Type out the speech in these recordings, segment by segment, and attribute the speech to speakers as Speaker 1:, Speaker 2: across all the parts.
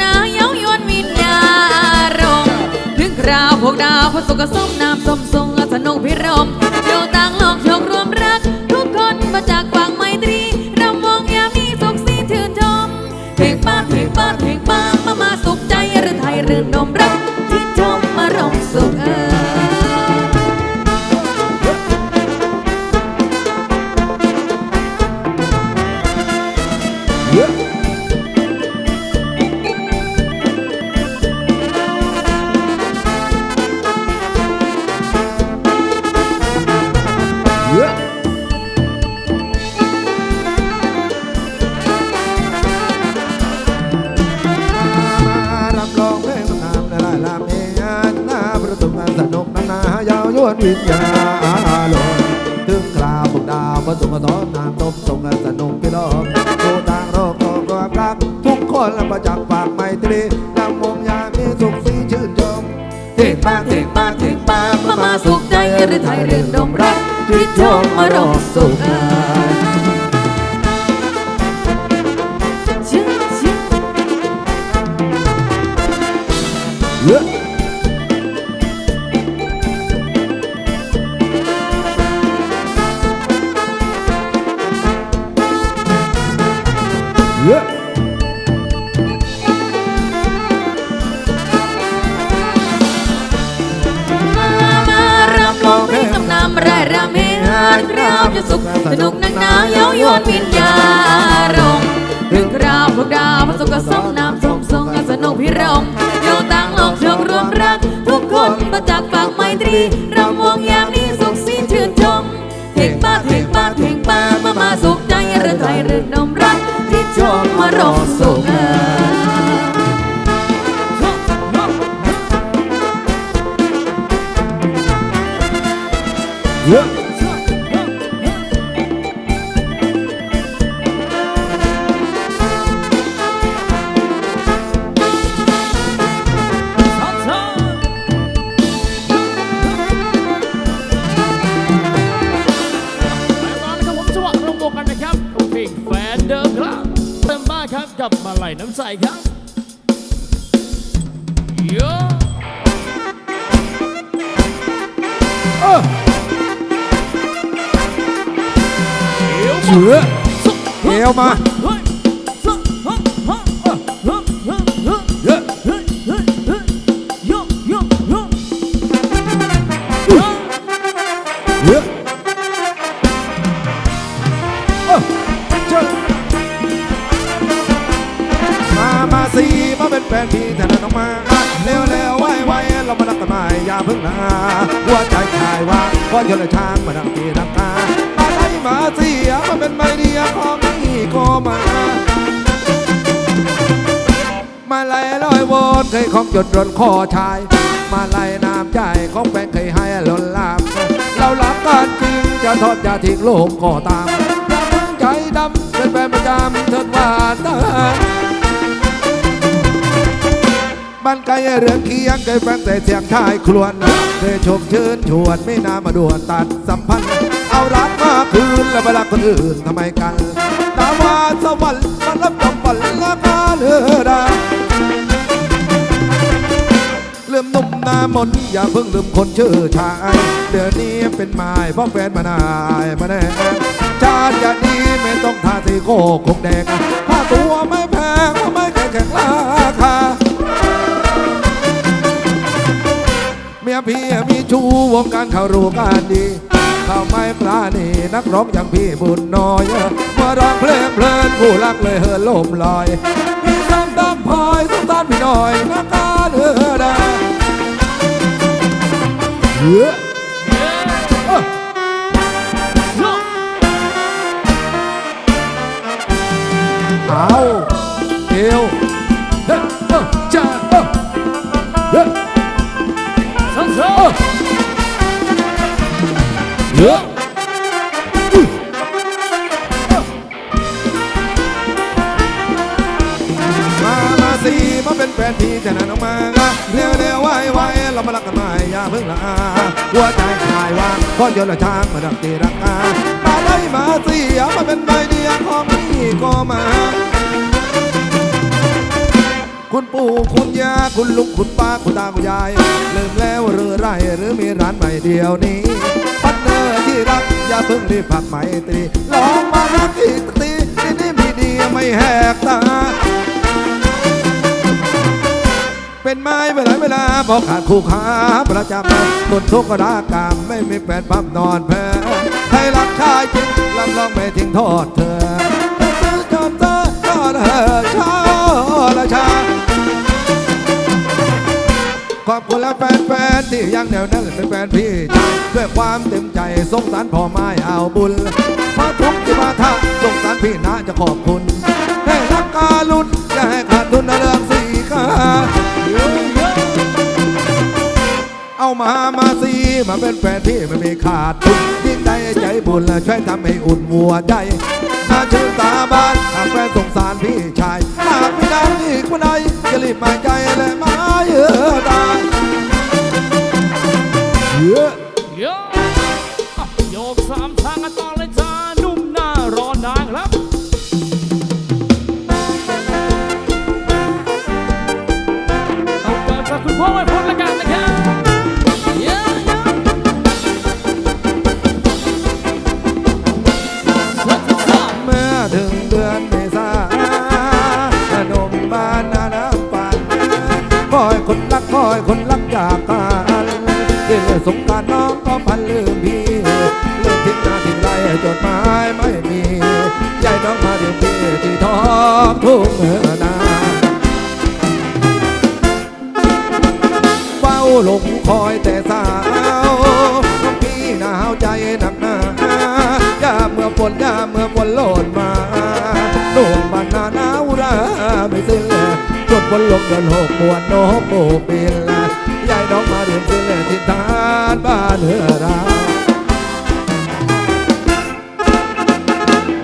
Speaker 1: หนาเย้ายวนวิญญาณรงถึงคราวพวกดาวพระสุกส้มน้ำส้ม วิ
Speaker 2: ญญาลงถึงคราวพวกดาวมาส่งมาสอนนามตบส่งกันสนุกพี่น้องโตต่างโลกโลกความรัก ทุกคนละประจักษ์ปากไมตรีนำวงยามีสุขสีชื่นชมเทงป้างเทงป้างเทงป้าง
Speaker 1: มามาสุขใจหรือไทยเรื่องดมรักที่ชมมารมสุขชื่อชื่อ
Speaker 2: เา
Speaker 1: ยรำเฮฮานคราวจะสุขสนุกนักหนาเย้ายวนวิญญาณงถึงคราวพวกดาวพระสุขก็สมน้ำสมทรงกันสนุกพิรมอยู่ต่างโลกโชครวมรัก ทุกคนมาจากฝั่งไมตรีรำวงยามนี้สุขสีชื่นชมเพลงป้าเพลงป้าเพลงป้ามามาสุขใจเรื่องไทยเรื่องนมรักที่ชมมารมสุขเออ
Speaker 2: เ5
Speaker 3: ครับ กับมาไหลน้ำใสครับโย
Speaker 2: เออ
Speaker 3: เฉื
Speaker 2: อเอวมา
Speaker 3: เย
Speaker 2: อะ นแฟนพี่แต่นั้นออกมาเร็วเร็วไวไวเรามารักกันใหม่อย่าเพิ่งลาหัวใจชายว่าเพราะยนต์ช้างมาดังปีนักตามาได้มาเสียมาเป็นไม่เดียของนี่ก็มามาไล่ลอยวนเคยของจดรนคอชาย มาไล่น้ำใจของแฟนเคยให้หล่นลาม เรารักกันจริงจะทอดจะทิ้งโลกก็ตามอย่าถึงใจดำเป็นแฟนประจำเถิดว่าตา บ้านไกลเรือนเคียงเคยแฟนแต่เสียงชายครวญเคยชมชื่นชวนไม่นามาด่วนตัดสัมพันธ์ เอารักมาคืนแล้วไปรักคนอื่นทำไมกันตามว่าสวรรค์มันรับจำฝันละกาเลือดาลืมหนุ่มหน้ามนอย่าเพิ่งลืมคนชื่อชายเดี๋ยวนี้เป็นไม้เพราะแฟนมานายมาแน่ชาติอย่างนี้ไม่ต้องทาสีโคกคงแดงค่าตัวไม่แพงไม่แข็งแข็งราคา วงการเขารู้กันดีเขาไม่ปราณีนักร้องอย่างพี่บุญน้อยมาร้องเพลงเพลินผู้รักเลยเฮินลมลอยพี่ซ้ำดำพอยสงสารพี่น้อยนักการเฮือดาเยอะ มามาสิมาเป็นแฟนพี่จะนั่นออกมาเร็วเร็วไวไวเรามารักกันใหม่อย่าเพิ่งละอาหัวใจคลายวางก้อนโยนละช้างมาดักตีรักอามาได้มาสิเอามาเป็นใบเดียวของพี่ก็มาคุณปู่คุณย่าคุณลุงคุณป้าคุณตาคุณยายลืมแล้วหรือไรหรือมีร้านใหม่เดียวนี้ รัก อย่าเพิ่งรีบผักไมตรีลองมารักอีกสักทีที่นี่มีดีไม่แหกตา เป็นไม้เวลาเวลาพอขาดคู่ค้าประจำคนทุกข์ก็รักกามไม่มีแฟนปั๊มนอนแพ้ให้รักชายจริงลำลองไม่ทิ้งโทษเธอซื้อจอมเธอก็เธอชาล ขอบคุณและแฟนๆที่ยังแนวแน่นเป็นแฟนพี่ด้วยความเต็มใจสงสารพ่อไม้เอาบุญเพาทุกที่มาท่าสงสารพี่นะจะขอบคุณให้รักการุณอย่าให้ขาดทุนในเรื่องสีขาเอามามาสีมาเป็นแฟนพี่ไม่มีขาดทุนยิ่งได้ใจบุญและช่วยทำให้อุ่นหัวใจ น่าชื่นตาบานหากแฟนสงสารพี่ชาย หากไม่ได้อีกวันใดจะรีบมาใจและมาเยอะตาเยอะ
Speaker 3: เลือส
Speaker 2: งการน้องก็พันลืมพี่ลืมทิ้งหน้าทิ้งไรจดหมายไม่มีใจน้องมาเรียนพี่ที่ท้องทุ่งเมื่อนาเฝ้าหลงคอยแต่สาวน้องพี่หนาวใจหนักหนายาเมื่อฝนยาเมื่อฝนโหลดมาดวงบานนาหนาวราไม่เสิ้นจนฝนลงเดือนหกมวนนกโบกบินยายน้องมเรียนสิ้นทิศทานบ้านเหือรา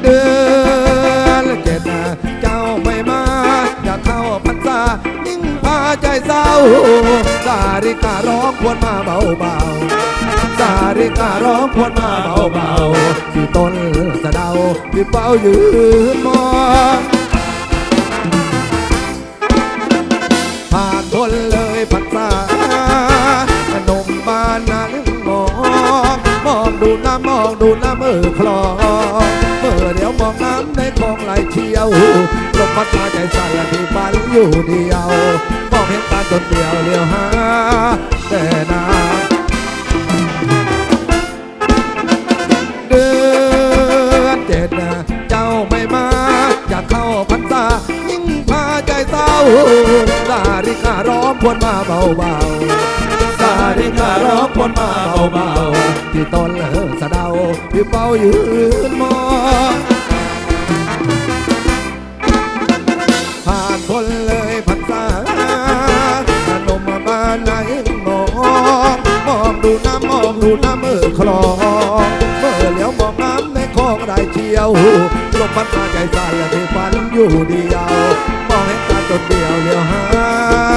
Speaker 2: เดือนเจ็ดเจ้าไม่มาอย่าเข้าพรรษายิ่งพาใจเศร้า สาริการ้องควรมาเบาเบาสาริการ้องควรมาเบาเบาที่ต้นสะเดาที่เฝ้ายืนมอง นูน้ำเออคลองเมื่อเดี๋ยวมองน้ำในคลองไหลเชี่ยวลมพัดมาใจสั่นที่ฝันอยู่เดียวมองเห็นตาจนเดียวเลี้ยวหาแต่นาเดือนเจ็ดเจ้าไม่มาอยากเข้าพรรษายิ่งพาใจเศร้าสาริการ้องควรมาเบาๆ สาริการ้องควรมาเบาๆที่ต้นสะเดาที่เฝ้ายืนมองผ่านพ้นเลยพรรษาขนมบ้านไหนมองมองดูน้ำมองดูน้ำเมื่อคลองเมื่อเหลียวมองน้ำในคลองได้เชียวลมพัดมาใจสั่นและที่ฝันอยู่เดียวมองเห็นตาจนเดียวเดียวหา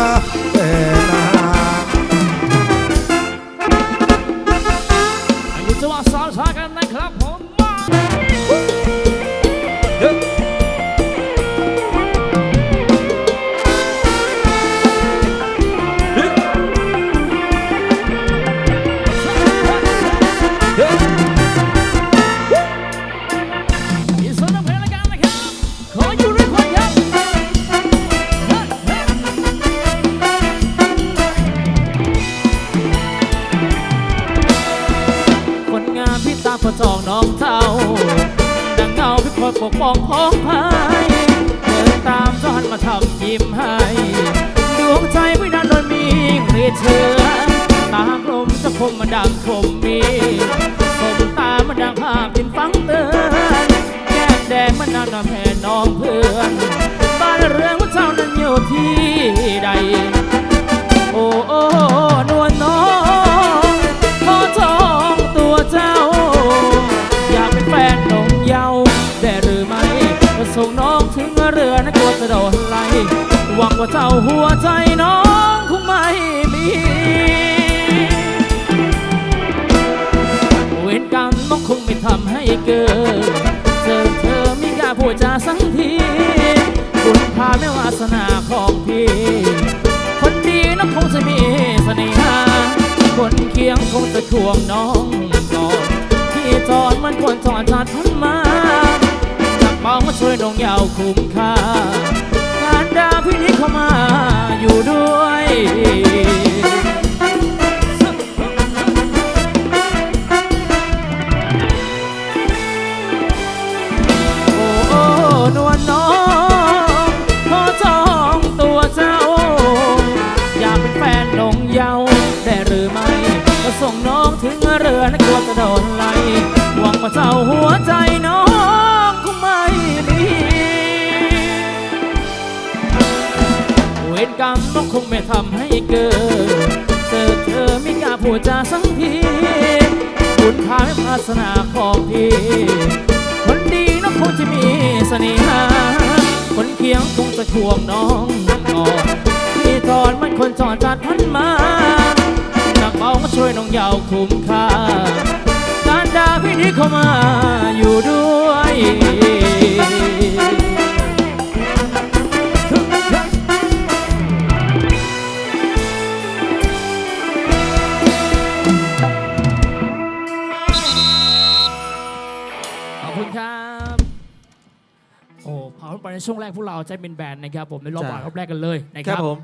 Speaker 3: ครับขออยู่ด้วยคนครับคนงามพี่ตาพระจองน้องเจ้า ปกป้องของพายเดินตามจนมาทำยิ้มให้ดวงใจพี่นั้นโดนมีเกลียเชื่อตามลมจะคมมาดังคมมีสบตามาดังภาพกินฟังเตือนแก้มแดงมันนานแผ่น้องเพื่อน ว่าเจ้าหัวใจน้องคงไม่มีเวรกรรมมันคงไม่ทำให้เกิดเจอเธอไม่กล้าพูดจาสักทีคุณพาไม่วาสนาของพี่ คนดีน้องคงจะมีเสน่หาคนเคียงคงจะทวงน้องก่อนที่จอดมันควรจอดจัดทันมาจับเบามาช่วยน้องยาวคุ้ม เวรกรรมน้องคงไม่ทำให้เกิดเจอเธอไม่กล้าพูดจาสักทีคุณค่าไม่วาสนาของพี่คนดีน้องคงจะมีเสน่หาคนเคียงคงจะทวงน้องก่อนพี่จอนมันคนจอดจัดพันมาหนักเบาก็ช่วยน้องยาวคุ้มค่าการดาพี่นี้เข้ามา พวกเราใจเป็นแบนด์นะครับผมในรอบ
Speaker 2: ใช่
Speaker 3: บ่ายรอบแรกกันเลยนะค
Speaker 2: ครั
Speaker 3: รั
Speaker 2: บบผม